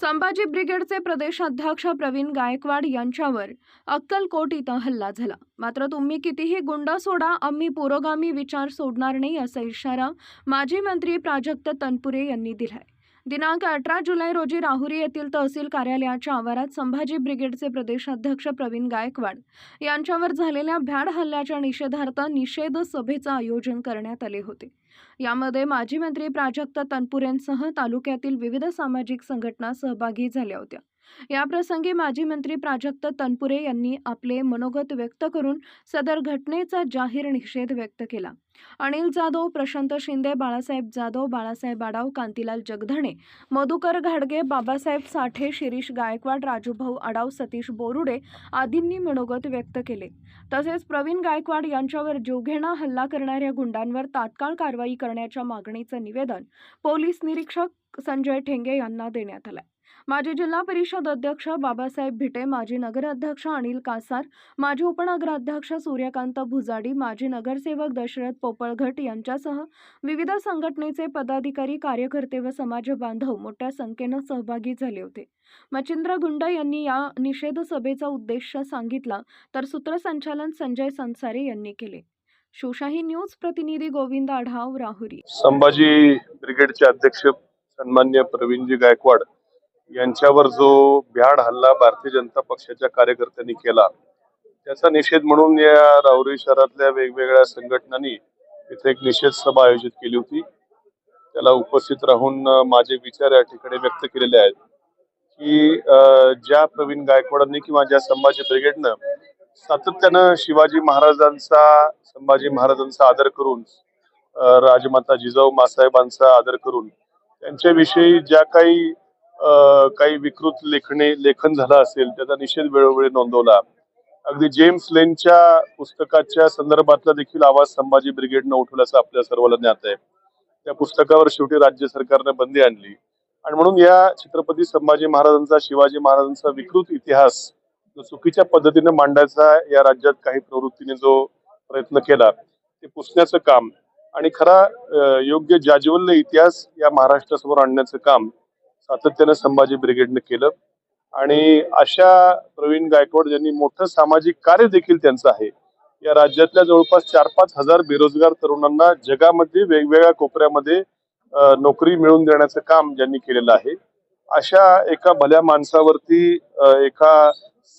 संभाजी ब्रिगेडचे प्रदेशाध्यक्ष प्रवीण गायकवाड यांच्यावर अक्कलकोट इथं हल्ला झाला. मात्र तुम्ही कितीही गुंड सोडा आम्ही पुरोगामी विचार सोडणार नाही असा इशारा माजी मंत्री प्राजक्त तनपुरे यांनी दिलाय. दिनांक अठरा जुलै रोजी राहुरी येथील तहसील कार्यालयाच्या आवारात संभाजी ब्रिगेडचे प्रदेशाध्यक्ष प्रवीण गायकवाड यांच्यावर झालेल्या भ्याड हल्ल्याच्या निषेधार्थ निषेध सभेचं आयोजन करण्यात आले होते. यामध्ये माजी मंत्री प्राजक्त तनपुरेंसह तालुक्यातील विविध सामाजिक संघटना सहभागी झाल्या होत्या. याप्रसंगी माजी मंत्री प्राजक्त तनपुरे यांनी आपले मनोगत व्यक्त करून सदर घटनेचा जाहीर निषेध व्यक्त केला. अनिल जाधव प्रशांत शिंदे बाळासाहेब जाधव बाळासाहेब आडाव कांतीलाल जगधणे मधुकर घाडगे बाबासाहेब साठे शिरीष गायकवाड राजूभाऊ आडाव सतीश बोरुडे आदींनी मनोगत व्यक्त केले. तसेच प्रवीण गायकवाड यांच्यावर जीवघेणा हल्ला करणाऱ्या गुंडांवर तात्काळ कारवाई करण्याच्या मागणीचं निवेदन पोलीस निरीक्षक संजय ठेंगे यांना देण्यात आलं माजी जिल्हा परिषद अध्यक्ष बाबासाहेब भिटे माजी नगराध्यक्ष अनिल कासार माजी उपनगराध्यक्ष सूर्यकांत भुजाडी माजी नगरसेवक दशरथ पोपळघट यांच्यासह विविध संघटनेचे पदाधिकारी कार्यकर्ते व समाज बांधव मोठ्या संख्येनं सहभागी झाले होते. मच्छिंद्र गुंड यांनी या निषेध सभेचा उद्देश सांगितला तर सूत्रसंचालन संजय संसारे यांनी केले. शिवशाही न्यूज प्रतिनिधी गोविंद आढाव राहुरी. संभाजी ब्रिगेडचे अध्यक्ष सन्मान्य प्रवीणजी गायकवाड यांच्यावर जो भ्याड हल्ला भारतीय जनता पक्षाच्या कार्यकर्त्यांनी केला त्याचा निषेध म्हणून या राहुरी शहरातल्या वेगवेगळ्या संघटनांनी इथे एक निषेध सभा आयोजित केली होती. त्याला उपस्थित राहून माझे विचार या ठिकाणी व्यक्त केलेले आहेत की ज्या प्रवीण गायकवाडांनी किंवा ज्या संभाजी ब्रिगेडनं सातत्यानं शिवाजी महाराजांचा संभाजी महाराजांचा आदर करून राजमाता जिजाऊ मासाहेबांचा आदर करून त्यांच्याविषयी ज्या काही काही विकृत लेखणे लेखन झालं असेल त्याचा निषेध वेळोवेळी नोंदवला. अगदी जेम्स लेनच्या पुस्तकाच्या संदर्भातला देखील आवाज संभाजी ब्रिगेडनं उठवल्याचं आपल्या सर्वांना ज्ञात आहे. त्या पुस्तकावर शेवटी राज्य सरकारने बंदी आणली. आणि म्हणून या छत्रपती संभाजी महाराजांचा शिवाजी महाराजांचा विकृत इतिहास जो चुकीच्या पद्धतीने मांडायचा या राज्यात काही प्रवृत्तीने जो प्रयत्न केला ते पुसण्याचं काम आणि खरा योग्य जाज्वल्य इतिहास या महाराष्ट्रासमोर आणण्याचं काम सातत्यानं संभाजी ब्रिगेडनं केलं. आणि अशा प्रवीण गायकवाड ज्यांनी मोठं सामाजिक कार्य देखील त्यांचं आहे या राज्यातल्या जवळपास चार पाच हजार बेरोजगार तरुणांना जगामध्ये वेगवेगळ्या कोपऱ्यामध्ये नोकरी मिळवून देण्याचं काम ज्यांनी केलेलं आहे. अशा एका भल्या माणसावरती एका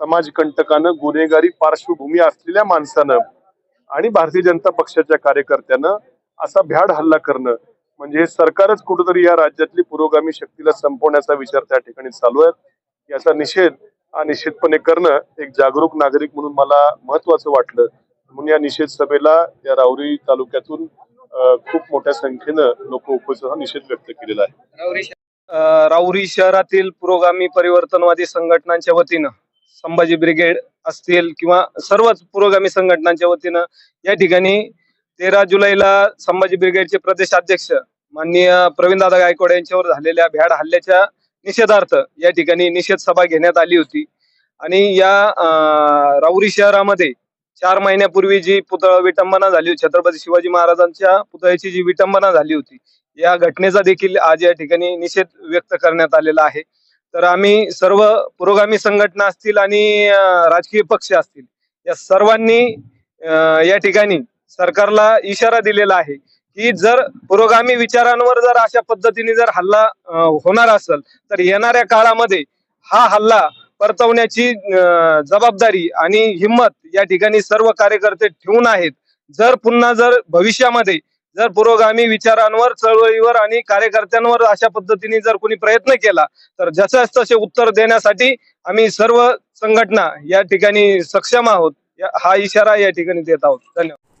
समाजकंटकानं गुन्हेगारी पार्श्वभूमी असलेल्या माणसानं आणि भारतीय जनता पक्षाच्या कार्यकर्त्यानं असा भ्याड हल्ला करणं म्हणजे हे सरकारच कुठंतरी या राज्यातली पुरोगामी शक्तीला संपवण्याचा विचार त्या ठिकाणी चालू आहे याचा निषेध हा निश्चितपणे करणं एक जागरूक नागरिक म्हणून मला महत्वाचं वाटलं. म्हणून या निषेध सभेला या राऊरी तालुक्यातून खूप मोठ्या संख्येनं लोक उपस्थित निषेध व्यक्त केलेला आहे. राऊरी शहरातील पुरोगामी परिवर्तनवादी संघटनांच्या वतीनं संभाजी ब्रिगेड असतील किंवा सर्वच पुरोगामी संघटनांच्या वतीनं या ठिकाणी तेरा जुलैला संभाजी ब्रिगेडचे प्रदेश अध्यक्ष माननीय प्रवीणदादा गायकवाड यांच्यावर झालेल्या भ्याड हल्ल्याच्या निषेधार्थ या ठिकाणी निषेध सभा घेण्यात आली होती. आणि या राऊरी शहरामध्ये चार महिन्यापूर्वी जी पुतळा विटंबना झाली होती छत्रपती शिवाजी महाराजांच्या पुतळ्याची जी विटंबना झाली होती या घटनेचा देखील आज या ठिकाणी निषेध व्यक्त करण्यात आलेला आहे. तर आम्ही सर्व पुरोगामी संघटना असतील आणि राजकीय पक्ष असतील या सर्वांनी या ठिकाणी सरकारला इशारा दिलेला आहे की जर पुरोगामी विचारांवर जर अशा पद्धतीने जर हल्ला होणार असेल तर येणाऱ्या काळामध्ये हा हल्ला परतवण्याची जबाबदारी आणि हिंमत या ठिकाणी सर्व कार्यकर्ते ठेवून आहेत. जर पुन्हा जर भविष्यामध्ये जर पुरोगामी विचारांवर चळवळीवर आणि कार्यकर्त्यांवर अशा पद्धतीने जर कोणी प्रयत्न केला तर जसं तसे उत्तर देण्यासाठी आम्ही सर्व संघटना या ठिकाणी सक्षम आहोत. या- हा इशारा या ठिकाणी देत आहोत. धन्यवाद.